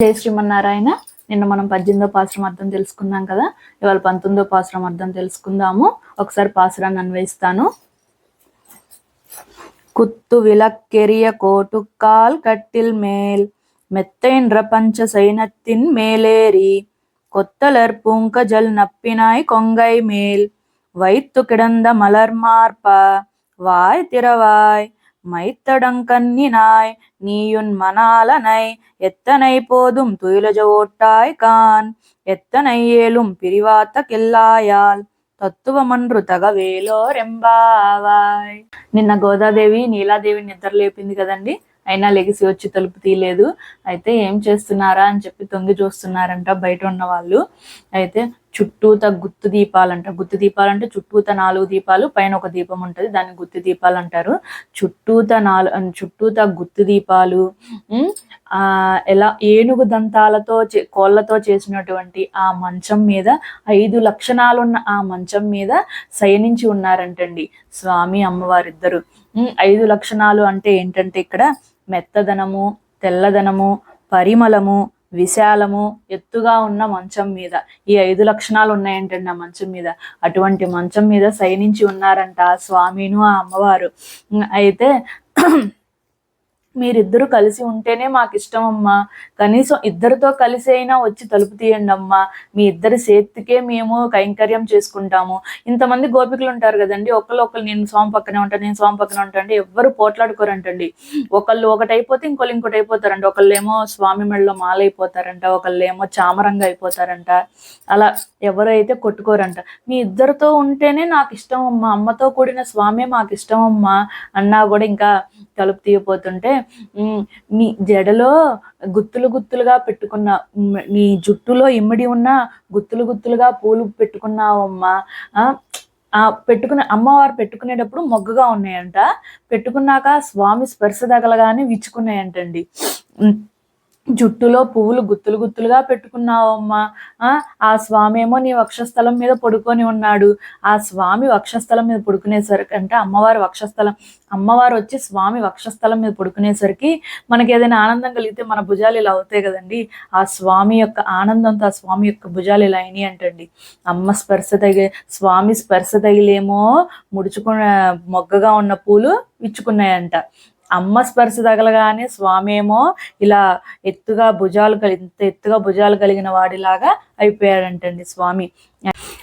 జై శ్రీమన్నారాయణ నిన్న మనం పద్దెనిమిదో పాసురం అర్థం తెలుసుకున్నాం కదా ఇవాళ పంతొమ్మిదో పాసురం అర్థం తెలుసుకుందాము ఒకసారి పాసురాన్ని అన్వయిస్తాను குத்து விளக்கெரிய கோட்டுக்கால் கட்டில் மேல் மெத்தைன்ற பஞ்ச சைனத்தின் மேலேறி கொத்தலர் பூங்கஜல் நப்பினாய் கொங்கை மேல் வைத்து கிடந்த மலர் மார்ப வாய் திறவாய் மைத்தடங்கண்ணினாய் நீயுன் மணாலனை எத்தனை போதும் துயிலஜ ஓட்டாய் கான் எத்தனை ஏலும் பிரிவாத்த கில்லாயால் తత్వమన్రు తగవేలో రెంబావాయ్ నిన్న గోదాదేవి నీలాదేవి నిద్ర లేపింది కదండి అయినా లెగిసి వచ్చి తలుపు తీయలేదు అయితే ఏం చేస్తున్నారా అని చెప్పి తొంగి చూస్తున్నారంట బయట ఉన్న వాళ్ళు అయితే చుట్టూత గుత్తు దీపాలంట. గుత్తు దీపాలంటే చుట్టూత నాలుగు దీపాలు పైన ఒక దీపం ఉంటుంది. దాన్ని గుత్తి దీపాలు అంటారు చుట్టూత నాలుగు చుట్టూత గుత్తు దీపాలు ఆ ఎలా ఏనుగు దంతాలతో చే- కోళ్ళతో చేసినటువంటి ఆ మంచం మీద ఐదు లక్షణాలున్న ఆ మంచం మీద శయనించి ఉన్నారంటండి స్వామి అమ్మవారిద్దరు. ఐదు లక్షణాలు అంటే ఏంటంటే ఇక్కడ మెత్తదనము తెల్లదనము పరిమళము విశాలము ఎత్తుగా ఉన్న మంచం మీద. ఈ ఐదు లక్షణాలు ఉన్నాయంటండి ఆ మంచం మీద. అటువంటి మంచం మీద శయనించి ఉన్నారంట ఆ స్వామిను ఆ అమ్మవారు. అయితే మీరిద్దరు కలిసి ఉంటేనే మాకు ఇష్టం అమ్మా కనీసం ఇద్దరితో కలిసి అయినా వచ్చి తలుపు తీయండి అమ్మా మీ ఇద్దరి చేతికే మేము కైంకర్యం చేసుకుంటాము. ఇంతమంది గోపికలు ఉంటారు కదండి. ఒకళ్ళు ఒకళ్ళు నేను స్వామి పక్కనే ఉంటాను నేను స్వామి పక్కనే ఉంటాను ఎవ్వరు పోట్లాడుకోరంటండి. ఒకళ్ళు ఒకటి అయిపోతే ఇంకోళ్ళు ఇంకోటి అయిపోతారంట ఒకళ్ళేమో స్వామి మెడలో మాల అయిపోతారంట ఒకళ్ళేమో చామరంగా అయిపోతారంట. అలా ఎవరైతే కొట్టుకోరంట. మీ ఇద్దరితో ఉంటేనే నాకు ఇష్టం అమ్మా అమ్మతో కూడిన స్వామి మాకు ఇష్టం అమ్మా అన్నా కూడా ఇంకా తలుపు తీయపోతుంటే మీ నీ జడలో గుత్తులు గుత్తులుగా పెట్టుకున్న మీ నీ జుట్టులో ఇమ్మడి ఉన్న గుత్తులు గుత్తులుగా పూలు పెట్టుకున్నావమ్మా. ఆ, ఆ పెట్టుకునే అమ్మవారు పెట్టుకునేటప్పుడు మొగ్గగా ఉన్నాయంట. పెట్టుకున్నాక స్వామి స్పర్శ తగలగానే విచ్చుకున్నాయంటండి. జుట్టులో పువ్వులు గుత్తులు గుత్తులుగా పెట్టుకున్నావమ్మా. ఆ స్వామి ఏమో నీ వక్షస్థలం మీద పడుకొని ఉన్నాడు. ఆ స్వామి వక్షస్థలం మీద పడుకునేసరికి అంటే అమ్మవారి వక్షస్థలం అమ్మవారు వచ్చి స్వామి వక్షస్థలం మీద పడుకునేసరికి మనకి ఏదైనా ఆనందం కలిగితే మన భుజాలు ఇలా అవుతాయి కదండి. ఆ స్వామి యొక్క ఆనందంతో ఆ స్వామి యొక్క భుజాలు ఇలా అయినాయి అంటండి. అమ్మ స్పర్శ తగి స్వామి స్పర్శ తగిలేమో ముడుచుకున్న మొగ్గగా ఉన్న పూలు విచ్చుకున్నాయంట. అమ్మ స్పర్శ తగలగానే స్వామి ఏమో ఇలా ఎత్తుగా భుజాలు కలి ఇంత ఎత్తుగా భుజాలు కలిగిన వాడిలాగా అయిపోయాడంటండి స్వామి.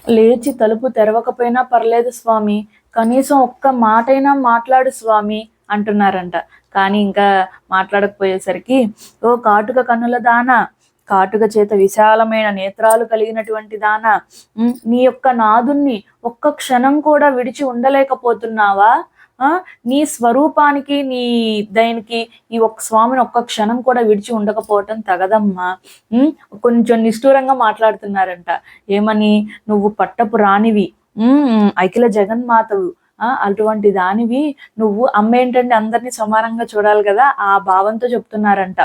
లేచి తలుపు తెరవకపోయినా పర్లేదు స్వామి. కనీసం ఒక్క మాటైనా మాట్లాడు స్వామి అంటున్నారంట. కానీ ఇంకా మాట్లాడకపోయేసరికి ఓ కాటుక కన్నుల దానా కాటుక చేత విశాలమైన నేత్రాలు కలిగినటువంటి దానా నీ యొక్క నాదుణ్ణి ఒక్క క్షణం కూడా విడిచి ఉండలేకపోతున్నావా? నీ స్వరూపానికి నీ దానికి ఈ ఒక్క స్వామిని ఒక్క క్షణం కూడా విడిచి ఉండకపోవటం తగదమ్మా. కొంచెం నిష్ఠూరంగా మాట్లాడుతున్నారంట. ఏమని? నువ్వు పట్టపు రానివి అఖిల జగన్మాతవు. అటువంటి దానివి నువ్వు అమ్మ ఏంటంటే అందరినీ సమానంగా చూడాలి కదా ఆ భావంతో చెప్తున్నారంట.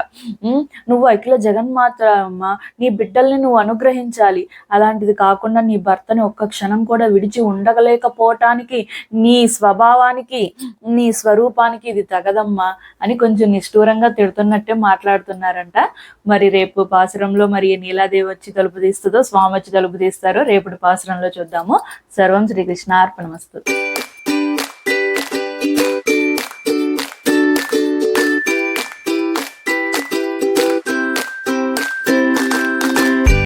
నువ్వు అఖిల జగన్మాత అమ్మ నీ బిడ్డల్ని నువ్వు అనుగ్రహించాలి. అలాంటిది కాకుండా నీ భర్తని ఒక్క క్షణం కూడా విడిచి ఉండగలేకపోవటానికి నీ స్వభావానికి నీ స్వరూపానికి ఇది తగదమ్మా అని కొంచెం నిష్ఠూరంగా తిడుతున్నట్టే మాట్లాడుతున్నారంట. మరి రేపు పాసురంలో మరి నీలాదేవి వచ్చి తలుపు తీస్తుందో స్వామి వచ్చి తలుపు తీస్తారో రేపటి పాసురంలో చూద్దాము. సర్వం శ్రీకృష్ణ అర్పణమస్తు